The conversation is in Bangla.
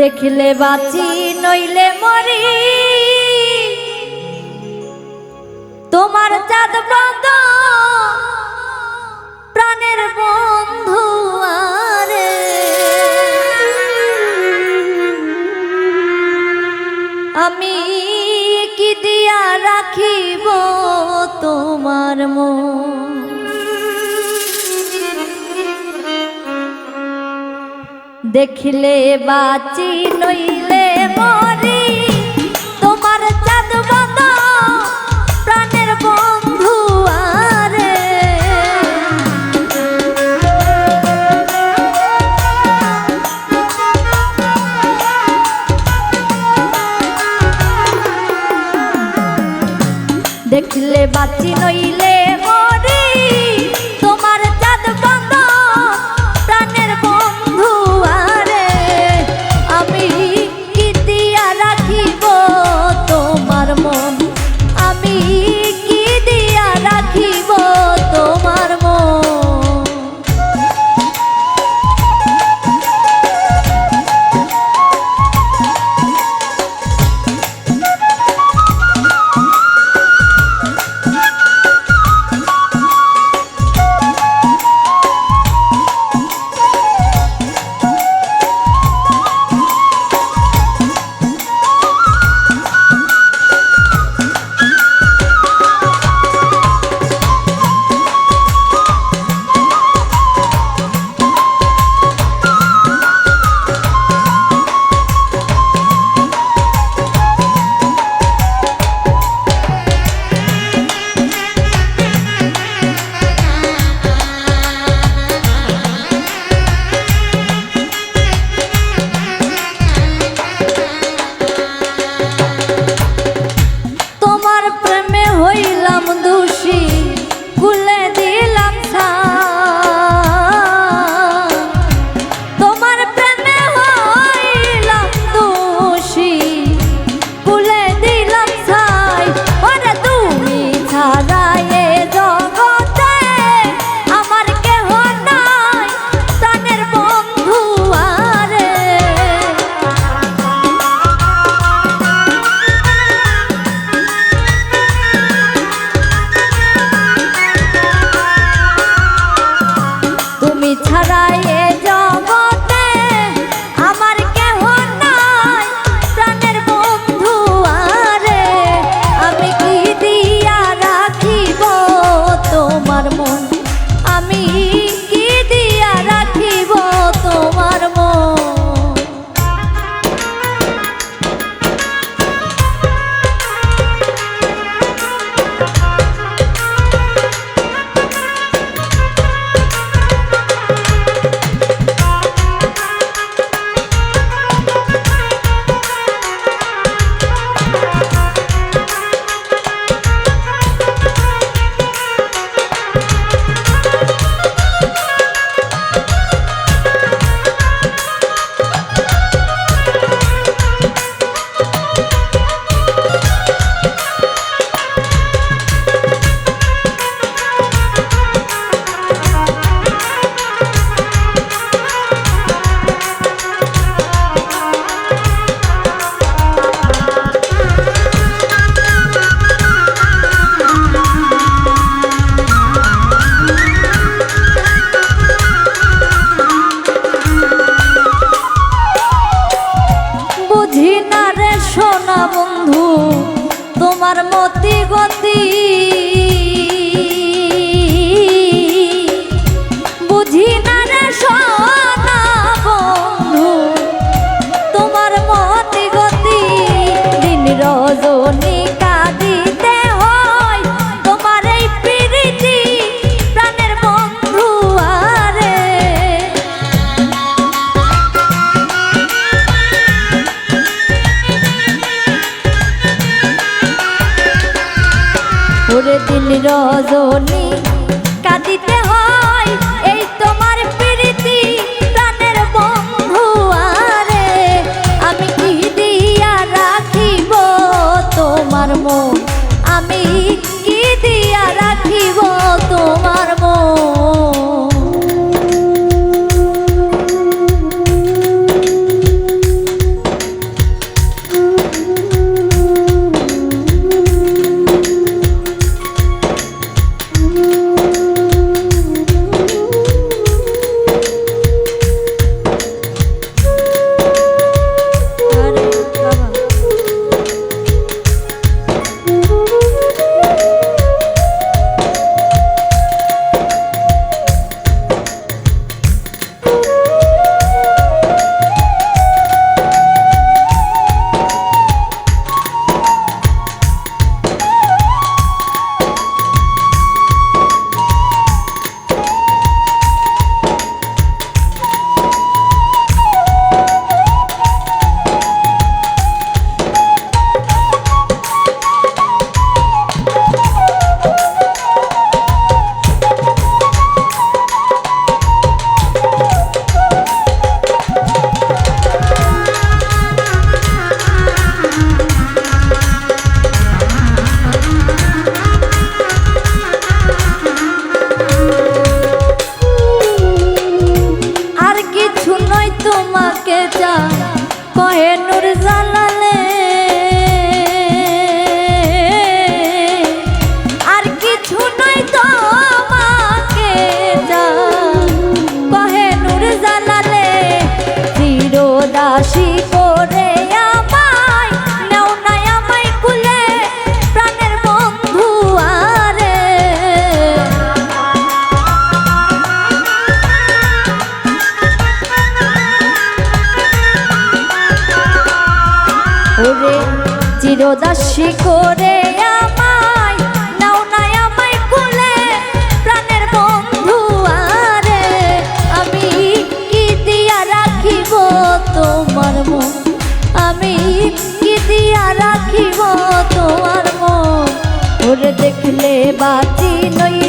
দেখলে বাঁচি নইলে মরি। তোমার চাঁদ ব্রত দেখলে বাঁচি নইলে মরি। তোমার চাঁদ বানো প্রাণের বন্ধু আরে। দেখলে বাঁচি নইলে আমি ছাড়াই তোমাকে যা কহে নুর জানালে চিরদাসী করে আমায়, নাও নাই আমায় কোলে, প্রাণের বন্ধু আরে, আমি কি দিয়া রাখিব তোমার মন? আমি কি দিয়া রাখিব তোমার মন? ওরে দেখলে বাতি নইলে